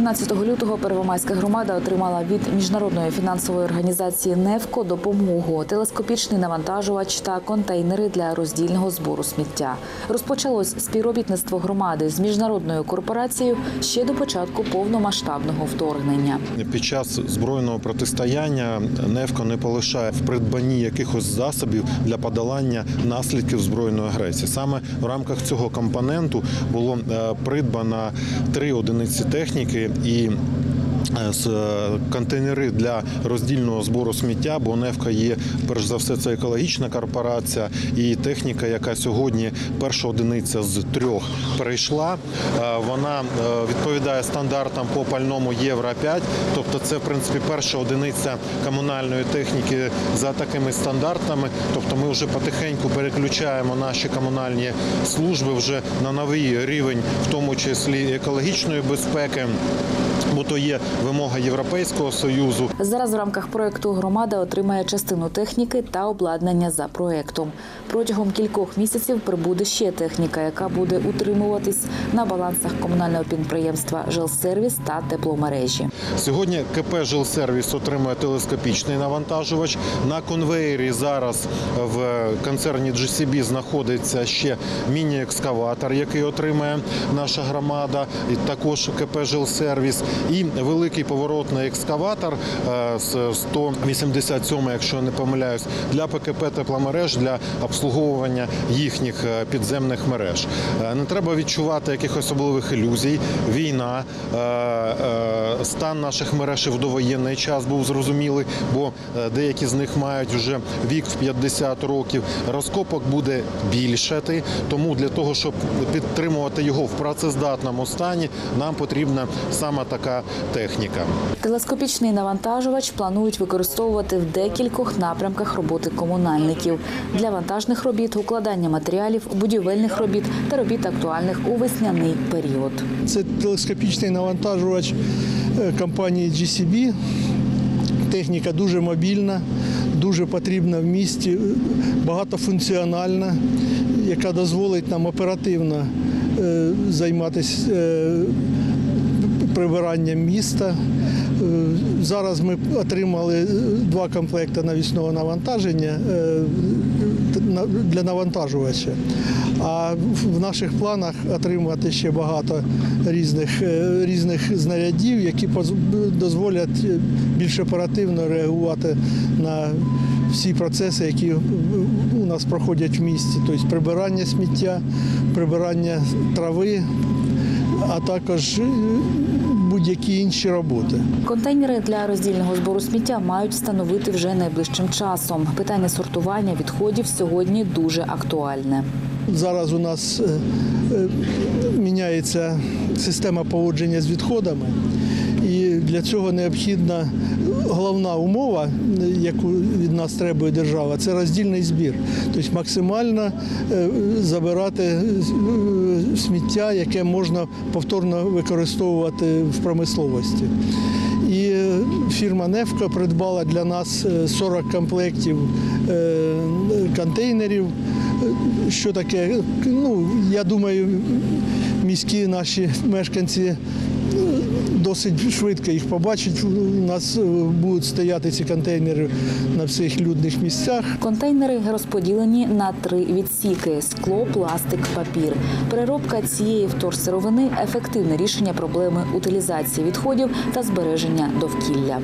13 лютого Первомайська громада отримала від міжнародної фінансової організації «Невко» допомогу, телескопічний навантажувач та контейнери для роздільного збору сміття. Розпочалось співробітництво громади з міжнародною корпорацією ще до початку повномасштабного вторгнення. Під час збройного протистояння Невко не полишає в придбанні якихось засобів для подолання наслідків збройної агресії. Саме в рамках цього компоненту було е, придбано три одиниці техніки і. Е, е, контейнери для роздільного збору сміття, бо Невка є перш за все це екологічна корпорація і техніка, яка сьогодні перша одиниця з трьох перейшла. Е, Вона відповідає стандартам по пальному Євро 5, тобто це в принципі перша одиниця комунальної техніки за такими стандартами. Тобто ми вже потихеньку переключаємо наші комунальні служби вже на новий рівень, в тому числі екологічної безпеки. Бо то є вимога Європейського союзу. Зараз в рамках проекту громада отримає частину техніки та обладнання за проектом. Протягом кількох місяців прибуде ще техніка, яка буде утримуватись на балансах комунального підприємства «Жилсервіс» та тепломережі. Сьогодні КП «Жилсервіс» отримує телескопічний навантажувач. На конвеєрі зараз в концерні GCB знаходиться ще міні-екскаватор, який отримає наша громада, і також КП «Жилсервіс». І великий поворотний екскаватор е, з 187, якщо не помиляюсь, для ПКП тепломереж для обслуговування їхніх е, підземних мереж. Е, Не треба відчувати якихось особливих ілюзій. Війна, стан наших мереж в довоєнний час був зрозумілий, бо е, деякі з них мають вже вік в 50 років. Розкопок буде більшати, тому для того, щоб підтримувати його в працездатному стані, нам потрібна саме така техніка. Телескопічний навантажувач планують використовувати в декількох напрямках роботи комунальників для вантажних робіт, укладання матеріалів, будівельних робіт та робіт актуальних у весняний період. Це телескопічний навантажувач компанії GCB. Техніка дуже мобільна, дуже потрібна в місті, е, багатофункціональна, яка дозволить нам оперативно е, займатися е, прибиранням міста. Е, Зараз ми отримали е, два комплекти навісного навантаження е, для навантажувача. А в- наших планах отримати ще багато різних, різних знарядів, які дозволять більш оперативно реагувати на всі процеси, які у нас проходять в місті, тобто прибирання сміття, прибирання трави, а також будь-які інші роботи. Контейнери для роздільного збору сміття мають встановити вже найближчим часом. Питання сортування відходів сьогодні дуже актуальне. Зараз у нас е, е, міняється система поводження з відходами, і для цього необхідна головна умова, яку від нас требує держава, це роздільний збір. Тобто максимально е, забирати е, сміття, яке можна повторно використовувати в промисловості. І фірма Невка придбала для нас е, 40 комплектів е, контейнерів. Е, Що таке? Ну, я думаю, міські наші мешканці досить швидко їх побачить. У нас е, будуть стояти ці контейнери на всіх людних місцях. Контейнери розподілені на три відсіки: скло, пластик, папір. Переробка цієї вторсировини ефективне рішення проблеми утилізації відходів та збереження довкілля.